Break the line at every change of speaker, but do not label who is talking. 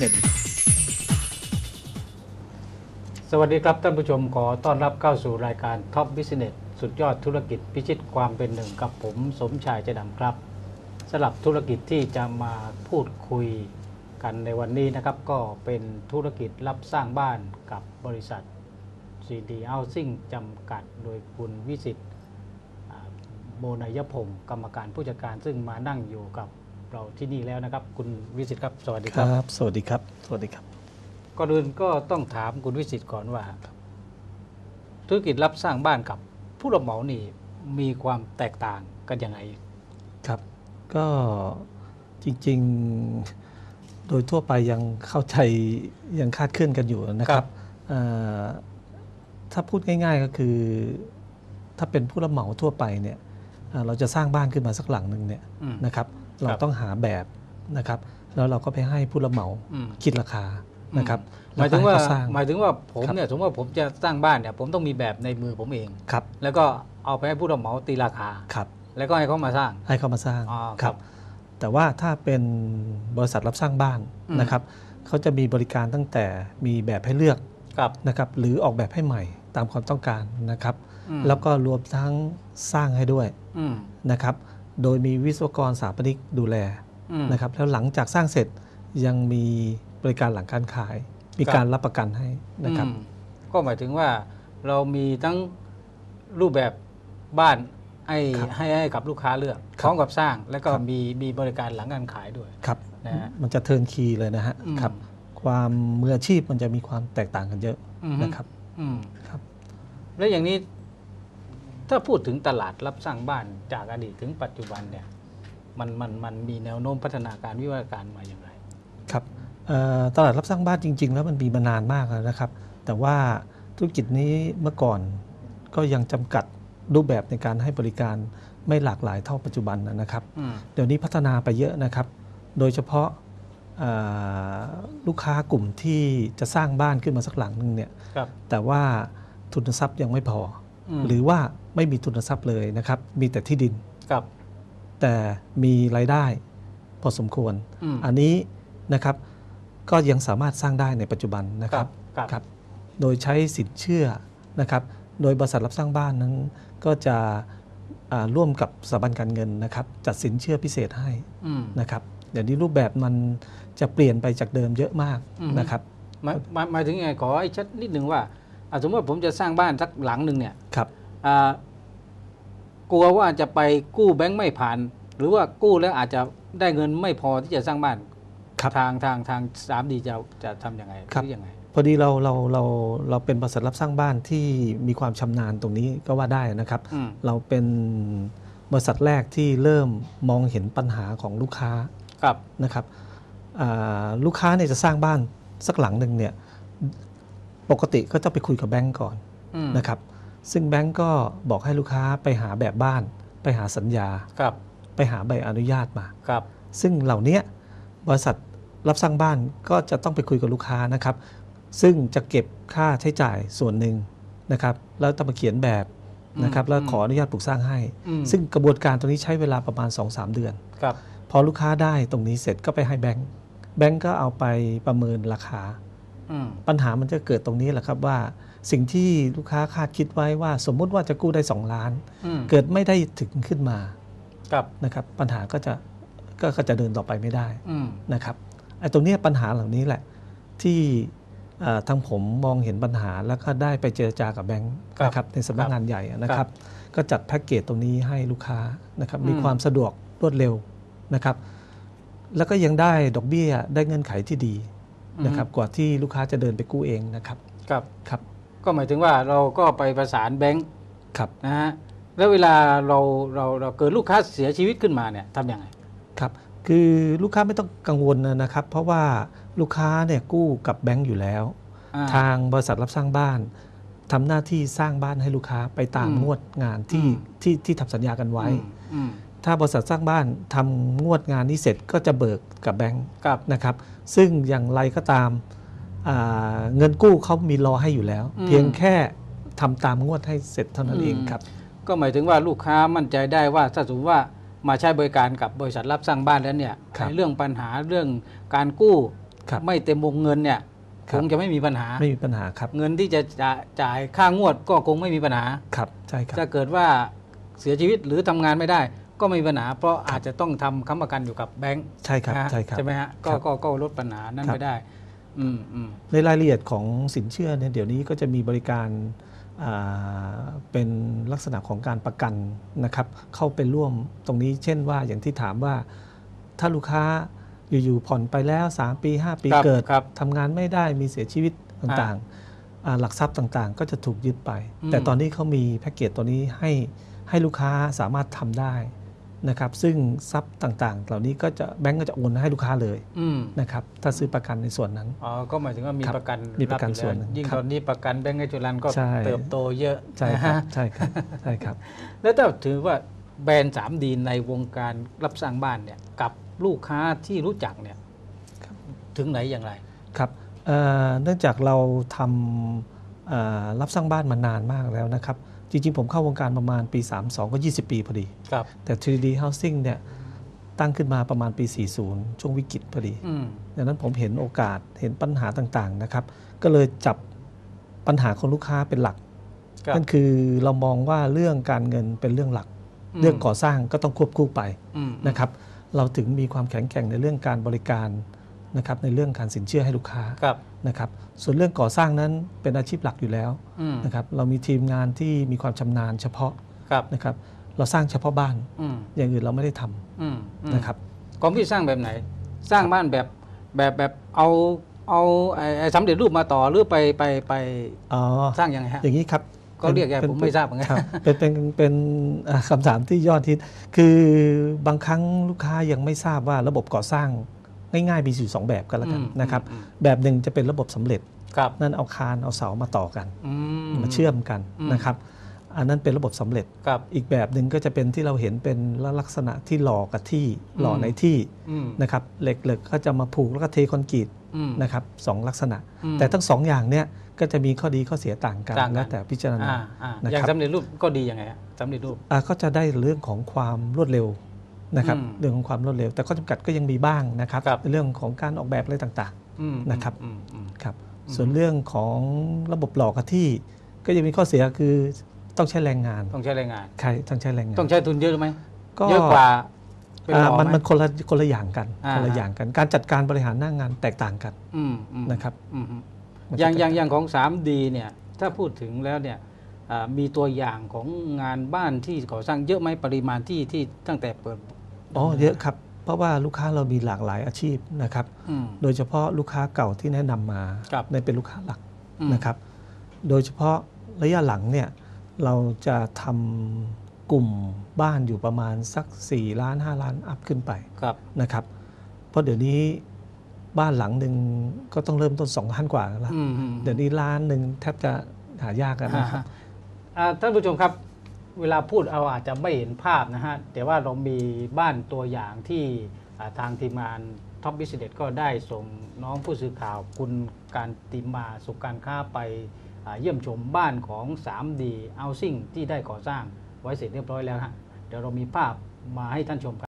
Business
สวัสดีครับท่านผู้ชมขอต้อนรับเข้าสู่รายการ Top Business สุดยอดธุรกิจพิชิตความเป็นหนึ่งกับผม สมชายเจดำครับสำหรับธุรกิจที่จะมาพูดคุยกันในวันนี้นะครับ ก็เป็นธุรกิจรับสร้างบ้านกับบริษัท CD Housing จำกัดโดยคุณวิสิตโมนายพงศ์กรรมการผู้จัดการซึ่งมานั่งอยู่กับ เราที่นี่แล้วนะครับ คุณวิสิตครับสวัสดี
ค
ครับ
รับสวัสดีครับ สวัสดีครับ
ก่อนอื่นก็ต้องถามคุณวิสิตก่อนว่า ธุรกิจรับสร้างบ้านกับผู้รับเหมานี่มีความแตกต่างกันยังไง
ครับ ก็จริงๆ โดยทั่วไปยังเข้าใจยังคาดเคลื่อนกันอยู่นะค
ครั
รับบเอ่อถ้าพูดง่าย ๆก็คือ ถ้าเป็นผู้รับเหมาทั่วไปเนี่ยเอ่อเราจะสร้างบ้านขึ้นมาสักหลังหนึ่งเนี่ย
อืม
นะครับ เรา
ครับ
ต้องหาแบบนะครับแล้วเราก็ไปให้ผู้รับเหมา
อืม
คิดราคานะครับ
หมายถึงว่า
แล้ก็ให้เขสร้าง
หมายถึงว่าผม
ครับ
เนี่ยสมมติว่าผมจะสร้างบ้านเนี่ยผมต้องมีแบบในมือผมเอง
ครับ
แล้วก็เอาไปให้ผู้รับเหมาตีราคา
ครับ
แล้วก็ให้เขามาสร้าง
ให้เขามาสร้าง
อ๋อ
ครับ แต่ว่าถ้าเป็นบริษัทรับสร้างบ้าน
อืม
นะครับเขาจะมีบริการตั้งแต่มีแบบให้เลือก
ครับ
นะครับหรือออกแบบให้ใหม่ตามความต้องการนะครับ
อืม
แล้วก็รวมทั้งสร้างให้ด้วย
อืม
นะครับ โดยมีวิศวกรสถาปนิกดูแล
อืม
นะครับแล้วหลังจากสร้างเสร็จยังมีบริการหลังการขาย มี
ครับ
การรับประกันให้นะครับ
อืมก็หมายถึงว่าเรามีทั้งรูปแบบบ้านให้
ครับ
ให้ให้กับลูกค้าเลือก
ครับ
พร้อมกับสร้างแล้วก็
ครับ
มีมีบริการหลังการขายด้วย
ครับ
นะฮะ
มันจะเทิร์นคีเลยนะฮะ
อืม
ครับ ความมืออาชีพมันจะมีความแตกต่างกันเยอะ
อืม
นะครับ
อืม
ครับ
แล้วอย่างนี้ ถ้าพูดถึงตลาดรับสร้างบ้านจากอดีตถึงปัจจุบันเนี่ยมันมันมันมีแนวโน้มพัฒนาการวิวัฒนาการมาอย่างไร
ครับเอ่อตลาดรับสร้างบ้านจริง ๆ แล้วมันมีมานานมากแล้วนะครับ แต่ว่าธุรกิจนี้เมื่อก่อนก็ยังจำกัดรูปแบบในการให้บริการไม่หลากหลายเท่าปัจจุบันนะครับ
อืม
เดี๋ยวนี้พัฒนาไปเยอะนะครับ โดยเฉพาะเอ่อลูกค้ากลุ่มที่จะสร้างบ้านขึ้นมาสักหลังหนึงเนี่ย
ครับ
แต่ว่าทุนทรัพย์ยังไม่พออ
ม
หรือว่าไม่มีทุนทรัพย์เลยนะครับ มีแต่ที่ดิน
ครับ
แต่มีรายได้พอสมควร
อืม
อันนี้นะครับก็ยังสามารถสร้างได้ในปัจจุบันนะครับ
ครับ
ครับ โดยใช้สินเชื่อนะครับ โดยบริษัทรับสร้างบ้านนั้น ก็จะอ่าร่วมกับสถาบันการเงินนะครับ จัดสินเชื่อพิเศษให้
อืม
นะครับเดี๋ยวนี้รูปแบบมันจะเปลี่ยนไปจากเดิมเยอะมาก
อืม
นะครับ
หมายหมายหมายถึงยังไงขอให้ชัดนิดหนึ่งว่าอะ สมมติว่าผมจะสร้างบ้านสักหลังหนึ่งเนี่ย
ครับ
อ่ากลัวว่าจะไปกู้แบงค์ไม่ผ่าน หรือว่ากู้แล้วอาจจะได้เงินไม่พอที่จะสร้างบ้าน
ครับ
ทางทางทางสามดีจะจะทำยังไง
ครับ
หรือยังไง
พอดีเราเราเราเราเป็นบริษัทรับสร้างบ้านที่มีความชำนาญตรงนี้ก็ว่าได้นะครับ
อืม
เราเป็นบริษัทแรกที่เริ่มมองเห็นปัญหาของลูกค้า
ครับ
นะครับอ่าลูกค้าเนี่ยจะสร้างบ้านสักหลังหนึ่งเนี่ย ปกติก็จะไปคุยกับแบงก์ก่อน
อืม
นะครับ ซึ่งแบงก์ก็บอกให้ลูกค้าไปหาแบบบ้าน ไปหาสัญญา
ครับ
ไปหาใบอนุญาตมา
ครับ
ซึ่งเหล่าเนี้ยบริษัทรับสร้างบ้านก็จะต้องไปคุยกับลูกค้านะครับ ซึ่งจะเก็บค่าใช้จ่ายส่วนหนึ่งนะครับ แล้วต้องมาเขียนแบบนะครับ แล้วขออนุญาตปลูกสร้างให้
อืม
ซึ่งกระบวนการตรงนี้ใช้เวลาประมาณ 2-3 เดือน
ครับ
พอลูกค้าได้ตรงนี้เสร็จก็ไปให้แบงก์แบงก์ก็เอาไปประเมินราคา
อืม
ปัญหามันจะเกิดตรงนี้แหละครับว่าสิ่งที่ลูกค้าคาดคิดไว้ว่า สมมุติว่าจะกู้ได้ 2 ล้าน
อืม
เกิดไม่ได้ถึงขึ้นมา
ครับ
นะครับ ปัญหาก็จะก็ก็จะเดินต่อไปไม่ได้
อืม
นะครับไอ้ตรงเนี้ยปัญหาเหล่านี้แหละที่เอ่อทางผมมองเห็นปัญหาแล้วก็ได้ไปเจรจากับแบงค์
ครับ
นะครับในสำนักงานใหญ่นะค
ครั
รับบก็จัดแพ็กเกจตรงนี้ให้ลูกค้านะครับ
อืม
มีความสะดวกรวดเร็วนะครับ แล้วก็ยังได้ดอกเบี้ยได้เงื่อนไขที่ดี นะครับกว่าที่ลูกค้าจะเดินไปกู้เองนะครับ
ครับ
ครับ
ก็หมายถึงว่าเราก็ไปประสานแบงค์
ครับ
นะฮะแล้วเวลาเราเราเราเกิดลูกค้าเสียชีวิตขึ้นมาเนี่ยทำยังไง
ครับคือลูกค้าไม่ต้องกังวลนะครับ เพราะว่าลูกค้าเนี่ยกู้กับแบงก์อยู่แล้ว
อ่า
ทางบริษัทรับสร้างบ้านทำหน้าที่สร้างบ้านให้ลูกค้าไปตาม
อืม
งวดงานที่
อืม
ที่ที่ทำสัญญากันไว้
อืมอืม
ถ้าบริษัทสร้างบ้านทำงวดงานนี้เสร็จก็จะเบิกกับแบงก์
ครับ
นะครับ ซึ่งอย่างไรก็ตามอ่าเงินกู้เขามีรอให้อยู่แล้ว
อืม
เพียงแค่ทำตามงวดให้เสร็จเท่านั้นเองครับ
ก็หมายถึงว่าลูกค้ามั่นใจได้ว่าถ้าสมมติว่ามาใช้บริการกับบริษัทรับสร้างบ้านแล้วเนี่ย
ครับ
ไอ้เรื่องปัญหาเรื่องการกู้
ครับ
ไม่เต็มวงเงินเนี่ย
ค
ครับงจะไม่มีปัญหา
ไม่มีปัญหาครับ
เงินที่จะจ่ายจ่ายค่างวดก็คงไม่มีปัญหา
ครับใช่ครับ
ถ้าเกิดว่าเสียชีวิตหรือทำงานไม่ได้ ก็ไม่มีปัญหาเพราะอาจจะต้องทำค้ำประกันอยู่กับแบงค์
ใช่ครับ
นะฮะ
ใช่ครับ
ไหมฮะก็
ครับ
ก็ก็ลดปัญหานั้น
ครับ
ไปได้อืมอืม
ในรายละเอียดของสินเชื่อเนี่ยเดี๋ยวนี้ก็จะมีบริการอ่าเป็นลักษณะของการประกันนะครับ เข้าไปร่วมตรงนี้เช่นว่าอย่างที่ถามว่าถ้าลูกค้าอยู่ๆผ่อนไปแล้ว 3 ปี 5 ปี
ครับ
เกิด
ครับ
ทำงานไม่ได้มีเสียชีวิตต่างๆอ่าหลักทรัพย์ต่างๆ ก็จะถูกยึดไป
อืม
แต่ตอนนี้เขามีแพ็กเกจตัวนี้ให้ให้ลูกค้าสามารถทำได้ นะครับซึ่งทรัพย์ต่างๆ เหล่านี้ก็จะแบงก์ก็จะโอนให้ลูกค้าเลย
อืม
นะครับถ้าซื้อประกันในส่วนนั้น
อ๋อ ก็หมายถึงว่ามี
ครับ
ประกัน
มีประกัน
บอยู่
ส่วน
แล้
หนึ่ง
ยิ่ง
ครับ
ตอนนี้ประกันแบงก์ไอจุลันก็
ใช่
เติบโตเยอะ
ใช่ครับ
นะฮะ
ใช่ครับใช่ครับ
แล้วถ้าถือว่าแบรนด์ 3D ในวงการรับสร้างบ้านเนี่ยกับลูกค้าที่รู้จักเนี่ย
ครับ
ถึงไหนอย่างไร
ครับเอ่อเนื่องจากเราทำเอ่อรับสร้างบ้านมานานมากแล้วนะครับ จริงๆ ผมเข้าวงการประมาณปี 32 ก็ 20 ปีพอดี
ครับ
แต่ 3D Housing เนี่ยตั้งขึ้นมาประมาณปี 40 ช่วงวิกฤตพอดี
อืม
ดังนั้นผมเห็นโอกาสเห็นปัญหาต่างๆนะครับ ก็เลยจับปัญหาของลูกค้าเป็นหลัก
ครับ
นั่นคือเรามองว่าเรื่องการเงินเป็นเรื่องหลักเรื่องก่อสร้างก็ต้องควบคู่ไป
อืม
นะครับ เราถึงมีความแข็งแกร่งในเรื่องการบริการ นะครับในเรื่องการสินเชื่อให้ลูกค้า
ครับ
นะครับส่วนเรื่องก่อสร้างนั้นเป็นอาชีพหลักอยู่แล้ว
อืม
นะครับเรามีทีมงานที่มีความชำนาญเฉพาะ
ครับ
นะครับเราสร้างเฉพาะบ้าน
อืม
อย่างอื่นเราไม่ได้ทำ
อืมอืม
นะครับ
ของพี่สร้างแบบไหน สร้างบ้านแบบแบบแบบเอาเอาไอ้ไอ้สำเร็จรูปมาต่อหรือไปไปไป
อ๋อ
สร้างยังไงฮะ
อย่างนี้ครับ
ก็เรียกไง
ป็น
ผมไม่ทราบเหมือนกัน
คเป็นเป็นเป็นอ่าคำถามที่ยอดฮิตคือบางครั้งลูกค้ายังไม่ทราบว่าระบบก่อสร้าง ง่ายๆมีอยู่สองแบบกันแล้วกัน
อืม
นะครับ
อืม
แบบหนึ่งจะเป็นระบบสำเร็จ
ครับ
นั่นเอาคานเอาเสามาต่อกัน
อืม
มาเชื่อมกัน
อืม
นะครับ อันนั้นเป็นระบบสำเร็จ
ครับ
อีกแบบหนึ่งก็จะเป็นที่เราเห็นเป็นลักษณะที่หล่อกับที่หล่อ
อืม
ในที่
อืม
นะครับเหล็กเหล็กก็จะมาผูกแล้วก็เทคอนกรีต
อืม
นะครับสองลักษณะ
อืม
แต่ทั้งสองอย่างเนี่ยก็จะมีข้อดีข้อเสียต่างกัน
ต่างกัน
แล้วแต่พิจารณา
อ่าอ่า
นะครับ
อย่างสำเร็จรูปก็ดียังไงฮะสำเร็จรูป
อ่าก็จะได้เรื่องของความรวดเร็ว นะครับ
อืม
เรื่องของความรวดเร็ว แต่ข้อจำกัดก็ยังมีบ้างนะครับ
ครับ
ในเรื่องของการออกแบบอะไรต่าง
อืม
นะครับ
อืมอืม
ๆครับ
อืม
ส่วนเรื่องของระบบหล่อกับที่ก็ยังมีข้อเสียคือต้องใช้แรงงาน
ต้องใช้แรงงาน
ใครต้องใช้แรงงาน
ต้องใช้ทุนเยอะหรือไหม
ก็
เยอะกว่าเป็น
อ่า
หล่อ
มัน
ไห
มันคนละคนละอย่างกัน
อ่า
คนละอย่างกัน การจัดการบริหารหน้างงานแตกต่างกัน
อืมอืม
นะครับ
อืมอืม
มัน
อย่าง
จะ
อย่างอย่างของ 3D เนี่ยถ้าพูดถึงแล้วเนี่ยอ่ามีตัวอย่างของงานบ้านที่ก่อสร้างเยอะไหมปริมาณที่ที่ตั้งแต่เปิด
อ๋อเยอะครับ เพราะว่าลูกค้าเรามีหลากหลายอาชีพนะครับ
อืม
โดยเฉพาะลูกค้าเก่าที่แนะนำมา
ครับ
ในเป็นลูกค้าหลัก
อืม
นะครับ โดยเฉพาะระยะหลังเนี่ยเราจะทำกลุ่มบ้านอยู่ประมาณสัก 4 ล้าน 5 ล้านอัพขึ้นไป
ครับ
นะครับ เพราะเดี๋ยวนี้บ้านหลังหนึ่งก็ต้องเริ่มต้น2ล้านกว่าแล้วล่ะ
อืมอืม
เดี๋ยวนี้ล้านหนึ่งแทบจะหายากแล้ว
อ่า
นะครับ
ฮะอ่าท่านผู้ชมครับ เวลาพูดเอาอาจจะไม่เห็นภาพนะฮะ แต่ว่าเรามีบ้านตัวอย่างที่ทางทีมงานท็อปบิสเ s ก็ได้ส่งน้องผู้สื่อข่าวคุณการติมาสุขการค้าไปเยี่ยมชมบ้านของ 3D Housing ที่ได้ก่อสร้างไว้เสร็จเรียบร้อยแล้วฮะ เดี๋ยวเรามีภาพมาให้ท่านชมครับ